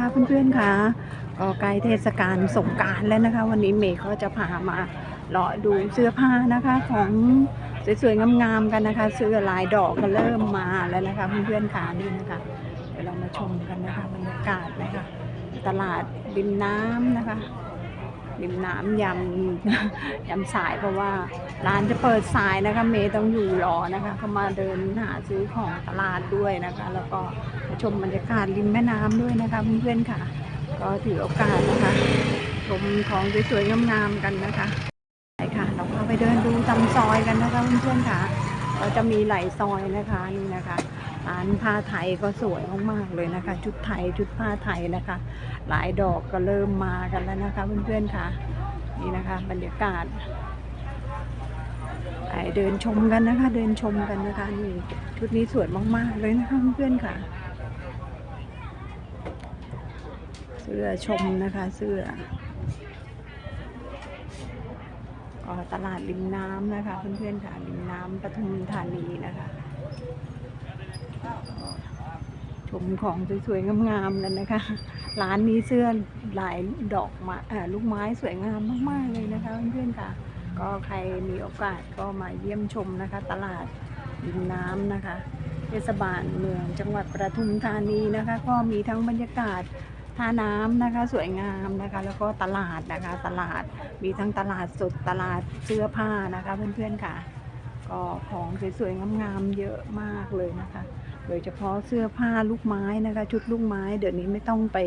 ค่ะเพื่อนๆค่ะก็ใกล้เทศกาลสงการแล้วนะคะ วันนี้เมย์ก็จะพามาเลาะดูเสื้อผ้านะคะของสวยๆงามๆกันนะคะ เสื้อลายดอกก็เริ่มมาแล้วนะคะเพื่อนๆค่ะนี่นะคะเดี๋ยวเรามาชมกันนะคะบรรยากาศนะคะตลาดริมน้ำนะคะ ริมน้ำยำยำสายเพราะว่าร้านจะเปิดสายนะคะเมย์ต้องอยู่รอนะคะเขามาเดินหาซื้อของตลาดด้วยนะคะ แล้วก็มาชมบรรยากาศริมแม่น้ำด้วยนะคะเพื่อนๆค่ะ ก็ถือโอกาสนะคะ ชมของสวยๆงามๆกันนะคะไปค่ะ เราพาไปเดินดูตำซอยกันนะคะเพื่อนๆค่ะก็จะมีหลายซอยนะคะนี่นะคะ ร้านผ้าไทยก็สวยมากๆเลยนะคะ ชุดไทยชุดผ้าไทยนะคะ หลายดอกก็เริ่มมากันแล้วนะคะเพื่อนๆค่ะ นี่นะคะ บรรยากาศไปเดินชมกันนะคะ เดินชมกันนะคะนี่ชุดนี้สวยมากๆเลยนะคะเพื่อนๆค่ะ เสื้อชมนะคะเสื้อก็ตลาดริมน้ำนะคะ เพื่อนๆค่ะริมน้ำปทุมธานีนะคะ ชมของสวยๆงามๆกันนะคะ ร้านนี้เสื้อหลายดอกมาลูกไม้สวยงามมากๆเลยนะคะเพื่อนๆค่ะ ก็ใครมีโอกาสก็มาเยี่ยมชมนะคะ ตลาดริมน้ำนะคะ เทศบาลเมืองจังหวัดประทุมธานีนะคะ ก็มีทั้งบรรยากาศท่าน้ำนะคะสวยงามนะคะ แล้วก็ตลาดนะคะ ตลาดมีทั้งตลาดสดตลาดเสื้อผ้านะคะเพื่อนๆค่ะ ก็ของสวยๆงามๆเยอะมากเลยนะคะ โดยเฉพาะเสื้อผ้าลูกไม้นะคะ ชุดลูกไม้ เดี๋ยวนี้ไม่ต้องไป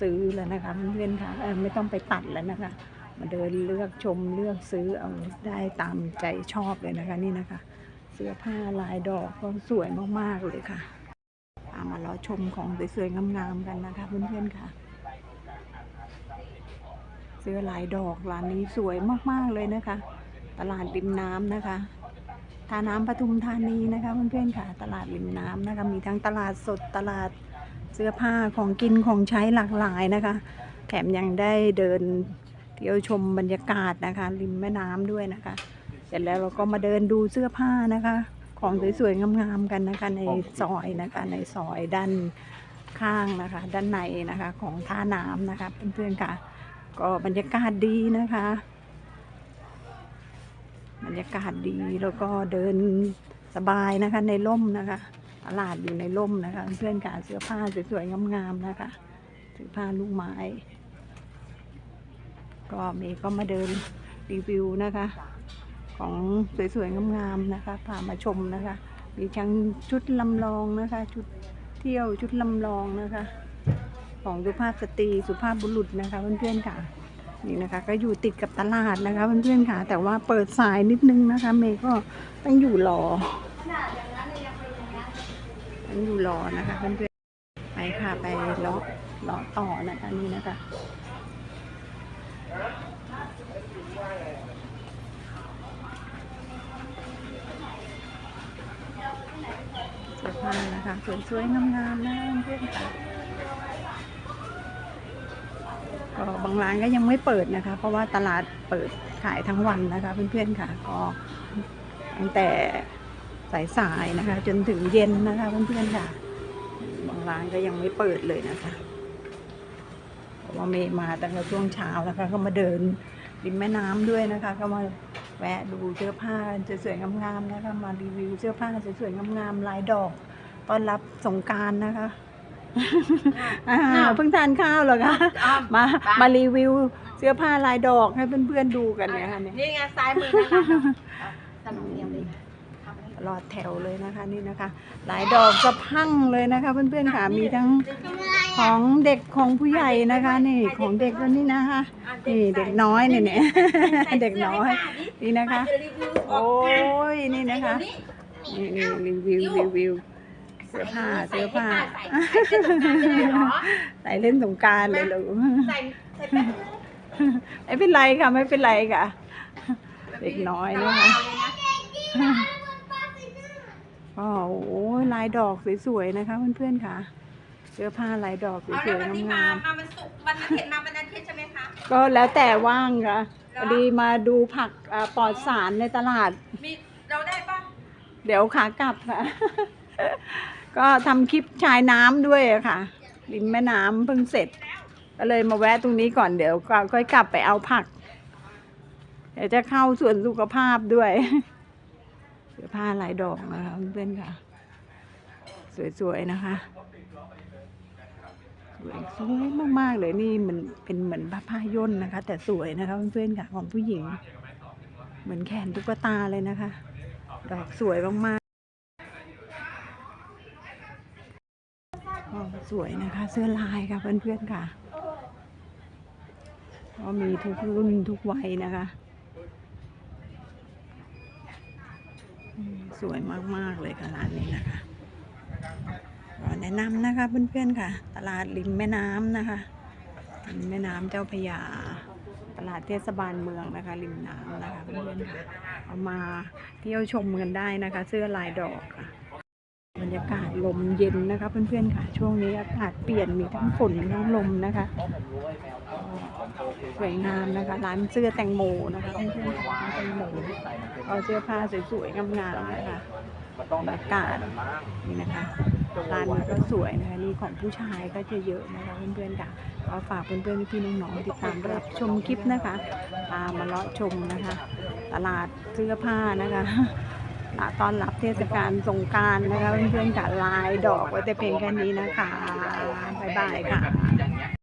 ซื้อแล้วนะคะเพื่อนๆค่ะไม่ต้องไปตัดแล้วนะคะ มาเดินเลือกชมเลือกซื้อเอาได้ตามใจชอบเลยนะคะนี่นะคะ เสื้อผ้าลายดอกก็สวยมากๆเลยค่ะตามมาล้อชมของสวยๆงามๆกันนะคะเพื่อนๆค่ะ เสื้อลายดอกร้านนี้สวยมากๆเลยนะคะ ตลาดริมน้ำนะคะ ท่าน้ำปทุมธานีนะคะเพื่อนๆค่ะตลาดริมน้ำนะคะมีทั้งตลาดสดตลาดเสื้อผ้าของกินของใช้หลากหลายนะคะแถมยังได้เดินเที่ยวชมบรรยากาศนะคะ ริมแม่น้ำด้วยนะคะ เสร็จแล้วเราก็มาเดินดูเสื้อผ้านะคะ ของสวยๆงามๆกันนะคะ ในซอยนะคะในซอยด้านข้างนะคะ ด้านในนะคะของท่าน้ำนะคะเพื่อนๆค่ะ ก็บรรยากาศดีนะคะ รรยากาศดีแล้วก็เดินสบายนะคะในร่มนะคะตลาดอยู่ในร่มนะคะ เพื่อนๆค่ะเสื้อผ้าสวยๆงามๆนะคะเสื้อผ้าลูกไม้ ก็เมย์ก็มาเดินรีวิวนะคะ ของสวยๆงามๆนะคะพามาชมนะคะ มีทั้งชุดลำลองนะคะ ชุดเที่ยวชุดลำลองนะคะ ของสุภาพสตรีสุภาพบุรุษนะคะเพื่อนๆค่ะ นี่นะคะ ก็อยู่ติดกับตลาดนะคะเพื่อนๆค่ะ แต่ว่าเปิดสายนิดนึงนะคะ เมย์ก็ต้องอยู่รอต้องอยู่รอนะคะเพื่อนๆไปค่ะไปเลาะเลาะต่อนะคะนี่นะคะเสื้อผ้านะคะสวยๆงามๆนะเพื่อนๆค่ะ ก็บางร้านก็ยังไม่เปิดนะคะ เพราะว่าตลาดเปิดขายทั้งวันนะคะเพื่อนๆค่ะ ก็ตั้งแต่สายๆนะคะ จนถึงเย็นนะคะเพื่อนๆค่ะ บางร้านก็ยังไม่เปิดเลยนะคะเพราะว่าเมย์มาตั้งแต่ช่วงเช้านะคะ ก็มาเดินริมแม่น้ำด้วยนะคะ ก็มาแวะดูเสื้อผ้าสวยๆงามๆนะคะมารีวิวเสื้อผ้าสวยๆงามๆลายดอกต้อนรับสงการนะคะ อ่าเพิ่งทานข้าวเหรอคะมามารีวิวเสื้อผ้าลายดอกให้เพื่อนๆดูกันเนี่ยค่ะเนี่ยนี่ไงซ้ายมือนะคะสนุกเดียวเลยตลอดแถวเลยนะคะนี่นะคะหลายดอกสะพรั่งเลยนะคะ เพื่อนๆค่ะมีทั้งของเด็กของผู้ใหญ่นะคะ นี่ของเด็กตัวนี้นะคะนี่เด็กน้อยเนี่ยเนี่ยเด็กน้อยนี่นะคะโอ้ยนี่นะคะ นี่นี่รีวิวรีวิว เสื้อผ้าเสื้อผ้าใส่เล่นสงกรารเลยลูกใส่ใส่แป๊บไม่เป็นไรค่ะไม่เป็นไรค่ะ เด็กน้อยนะคะก็โอ้โหลายดอกสวยๆนะคะเพื่อนๆค่ะ เสื้อผ้าลายดอกสเอาวแล้วยวันนี้ๆมา งามมาวันศุกร์วันอาทิตย์มาวันอาทิตย์ใช่ไหมคะ ๆก็แล้วแต่ว่างค่ะพอดีมาดูผักอ่าปลอดสารในตลาด มีเราได้ปะเดี๋ยวขากลับค่ะ ก็ทำคลิปชายน้ำด้วยค่ะ ริมแม่น้ำเพิ่งเสร็จ ก็เลยมาแวะตรงนี้ก่อนเดี๋ยวก็ค่อยกลับไปเอาผัก เดี๋ยวจะเข้าส่วนสุขภาพด้วย เสื้อผ้าลายดอกนะคะเพื่อนค่ะ สวยๆนะคะสวยสวยมากๆเลยนี่มันเป็นเหมือนผ้าย่นนะคะ แต่สวยนะคะเพื่อนๆค่ะของผู้หญิง เหมือนแขนตุ๊กตาเลยนะคะ ดอกสวยมากๆอ๋อ สวยนะคะ เสื้อลายค่ะเพื่อนๆค่ะก็มีทุกรุ่นทุกวัยนะคะ สวยมากๆเลยค่ะร้านนี้นะคะก็แนะนำนะคะเพื่อนๆค่ะ ตลาดริมแม่น้ำนะคะริมแม่น้ำเจ้าพยาตลาดเทศบาลเมืองนะคะ ริมน้ำนะคะเพื่อนๆค่ะเอามาเที่ยวชมกันได้นะคะ เสื้อลายดอกค่ะ บรรยากาศลมเย็นนะคะเพื่อนๆค่ะ ช่วงนี้อากาศเปลี่ยนมีทั้งฝนทั้งลมนะคะสวยงามนะคะ ร้านเสื้อแตงโมนะคะเพื่อนๆค่ะแตงโมเอาเสื้อผ้าสวยๆงามๆนะคะบรรยากาศนี่นะคะร้านก็สวยนะคะนี่ของผู้ชายก็จะเยอะนะคะเพื่อนๆค่ะก็ฝากเพื่อนๆพี่น้องๆติดตามรับชมคลิปนะคะตามมาเลาะชมนะคะ ตลาดเสื้อผ้านะคะ ตอนรับเทศกาลสงการนะคะเพื่อนๆค่ะลายดอกไว้แต่เพียงแค่นี้นะคะ บ๊ายบายค่ะ